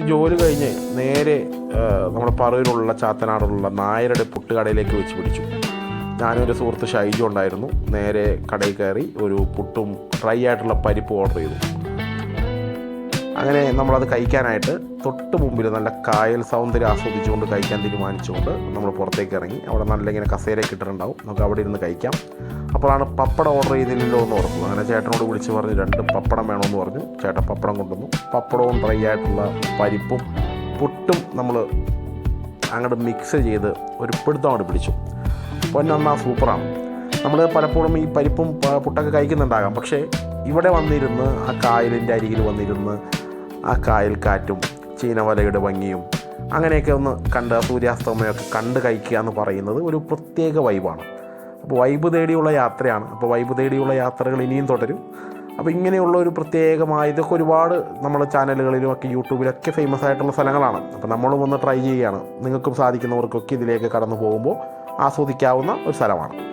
ജോലി കഴിഞ്ഞ് നേരെ നമ്മുടെ പറവിലുള്ള ചാത്തനാടുള്ള നായരുടെ പുട്ടുകടയിലേക്ക് വെച്ച് പിടിച്ചു. ഞാനൊരു സുഹൃത്ത് ഷൈജു ഉണ്ടായിരുന്നു. നേരെ കടയിൽ കയറി ഒരു പുട്ടും ഡ്രൈ ആയിട്ടുള്ള പരിപ്പ് ഓർഡർ ചെയ്തു. അങ്ങനെ നമ്മളത് കഴിക്കാനായിട്ട് തൊട്ട് മുമ്പിൽ നല്ല കായൽ സൗന്ദര്യം ആസ്വദിച്ചുകൊണ്ട് കഴിക്കാൻ തീരുമാനിച്ചുകൊണ്ട് നമ്മൾ പുറത്തേക്ക് ഇറങ്ങി. അവിടെ നല്ല ഇങ്ങനെ കസേരയൊക്കെ ഇട്ടിട്ടുണ്ടാവും. നമുക്ക് അവിടെ ഇരുന്ന് കഴിക്കാം. അപ്പോഴാണ് പപ്പടം ഓർഡർ ചെയ്തില്ലല്ലോ എന്ന് ഓർത്തു അങ്ങനെ ചേട്ടനോട് വിളിച്ച് പറഞ്ഞ് രണ്ട് പപ്പടം വേണമെന്ന് പറഞ്ഞു. ചേട്ടൻ പപ്പടം കൊണ്ടുവന്നു. പപ്പടവും ഡ്രൈ ആയിട്ടുള്ള പരിപ്പും പുട്ടും നമ്മൾ അങ്ങോട്ട് മിക്സ് ചെയ്ത് ഒരു പിടുത്തം അങ്ങോട്ട് പിടിച്ചു. പൊന്നെന്നാ സൂപ്പറാണ് നമ്മൾ പലപ്പോഴും ഈ പരിപ്പും പുട്ടൊക്കെ കഴിക്കുന്നുണ്ടാകാം. പക്ഷേ ഇവിടെ വന്നിരുന്ന് ആ കായലിന്റെ അരികിൽ വന്നിരുന്ന് ആ കായൽ കാറ്റും ചീനവലയുടെ ഭംഗിയും അങ്ങനെയൊക്കെ ഒന്ന് കണ്ട് സൂര്യാസ്തമയമൊക്കെ കണ്ട് കഴിക്കുക എന്ന് പറയുന്നത് ഒരു പ്രത്യേക വൈബാണ്. അപ്പോൾ വൈബ് തേടിയുള്ള യാത്രയാണ്. അപ്പോൾ വൈബ് തേടിയുള്ള യാത്രകൾ ഇനിയും തുടരും. അപ്പോൾ ഇങ്ങനെയുള്ള ഒരു പ്രത്യേകമായ ഇതൊക്കെ ഒരുപാട് നമ്മുടെ ചാനലുകളിലും ഒക്കെ യൂട്യൂബിലൊക്കെ ഫേമസ് ആയിട്ടുള്ള സ്ഥലങ്ങളാണ്. അപ്പോൾ നമ്മളും ഒന്ന് ട്രൈ ചെയ്യുകയാണ്. നിങ്ങൾക്കും സാധിക്കുന്നവർക്കൊക്കെ ഇതിലേക്ക് കടന്നു പോകുമ്പോൾ ആസ്വദിക്കാവുന്ന ഒരു സ്ഥലമാണ്.